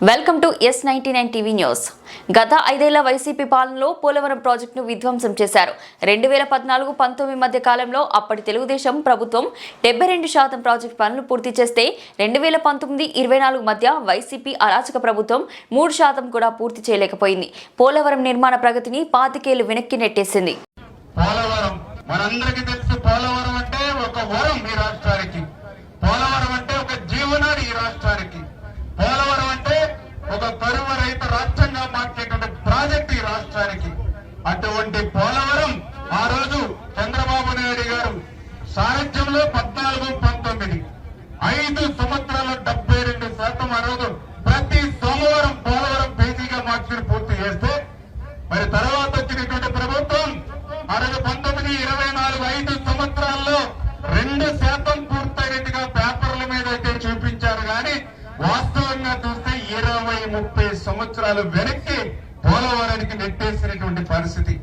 Welcome to S ninety nine TV news. గత ఐదేళ్ళ YCP పాలనలో పోలవరం ప్రాజెక్టును విధ్వంసం చేశారు. రెండు వేల పద్నాలుగు పంతొమ్మిది మధ్య కాలంలో అప్పటి తెలుగుదేశం ప్రభుత్వం డెబ్బై రెండు శాతం ప్రాజెక్టు పనులు పూర్తి చేస్తే రెండు వేల పంతొమ్మిది ఇరవై నాలుగు మధ్య వైసీపీ అరాచక ప్రభుత్వం మూడు శాతం కూడా పూర్తి చేయలేకపోయింది. పోలవరం నిర్మాణ ప్రగతిని పాతికేళ్ళు వెనక్కి నెట్టేసింది. పోలవరం మనందరికీ తెలుసు పోలవరం అంటే ఒక వరం ఈ రాష్ట్రానికి పోలవరం అంటే ఒక జీవనాడి ఈ రాష్ట్రానికి పోలవరం అంటే ఒక కరువు రహిత రాష్ట్రంగా మార్చేటువంటి ప్రాజెక్ట్ ఈ రాష్ట్రానికి. అటువంటి పోలవరం ఆ రోజు చంద్రబాబు నాయుడు గారు సారథ్యంలో పద్నాలుగు పంతొమ్మిది. ఐదు సంవత్సరాల డెబ్బై రెండు శాతం ఆ రోజు ప్రతి సోమవారం పోలవరం పేజీగా మార్చి పూర్తి చేస్తే మరి తర్వాత వచ్చినటువంటి ప్రభుత్వం ఆ రోజు పంతొమ్మిది ఇరవై నాలుగు ఐదు సంవత్సరాల్లో రెండు శాతం పూర్తయినట్టుగా పేపర్ల మీద అయితే చూపించారు. కానీ వాస్తవంగా చూస్తే ఇరవై ముప్పై సంవత్సరాలు వెనక్కి పోలవరానికి నెట్టేసినటువంటి పరిస్థితి.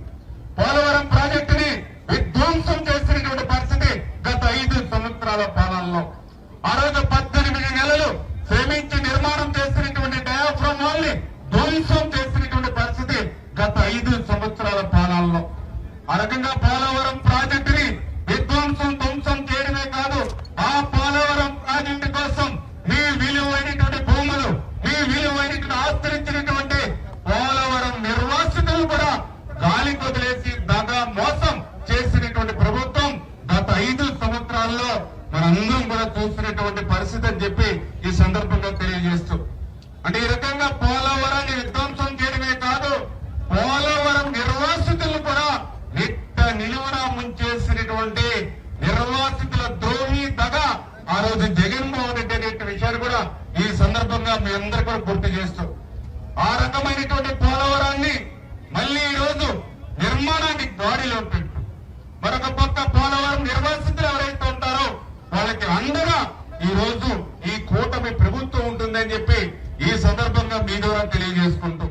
పోలవరం ప్రాజెక్టుని విధ్వంసం చేసినటువంటి పరిస్థితి గత ఐదు సంవత్సరాల పాలనలో. ఆ రోజు పద్దెనిమిది నెలలు శ్రమించి నిర్మాణం చేసినటువంటి డయాఫ్రమ్ వాల్ని ధ్వంసం చేసినటువంటి పరిస్థితి గత ఐదు సంవత్సరాల పాలనలో. ఆ రకంగా పోలవరం ప్రాజెక్టు విధ్వంసం ధ్వంసం చేయడమే కాదు ఆ పోలవరం ప్రాజెక్టు కోసం మీ విలువైనటువంటి భూములు మీ విలువైనటువంటి ఆస్తరించినటువంటి పోలవరం నిర్వాసితులు కూడా గాలి వదిలేసి దగా మోసం చేసినటువంటి ప్రభుత్వం గత ఐదు సంవత్సరాల్లో మనందరం కూడా చూస్తున్నటువంటి పరిస్థితి అని చెప్పి ఈ సందర్భంగా తెలియజేస్తూ. అంటే ఈ రకంగా పోలవరాన్ని విధ్వంసం చేయడమే కాదు పోలవరం నిర్వాసితులు కూడా నిట్ట నిలువన ముంచేసినటువంటి నిర్వాసితుల ద్రోహి దగ ఆ రోజు జగన్మోహన్ రెడ్డి అనేటువంటి విషయాన్ని కూడా ఈ సందర్భంగా మీ అందరూ కూడా గుర్తు చేస్తూ. ఆ రకమైనటువంటి పోలవరాన్ని మళ్ళీ ఈ రోజు నిర్మాణానికి గాడిలో ఈ రోజు ఈ కూటమి ప్రభుత్వం ఉంటుందని చెప్పి ఈ సందర్భంగా మీ ద్వారా తెలియజేసుకుంటూ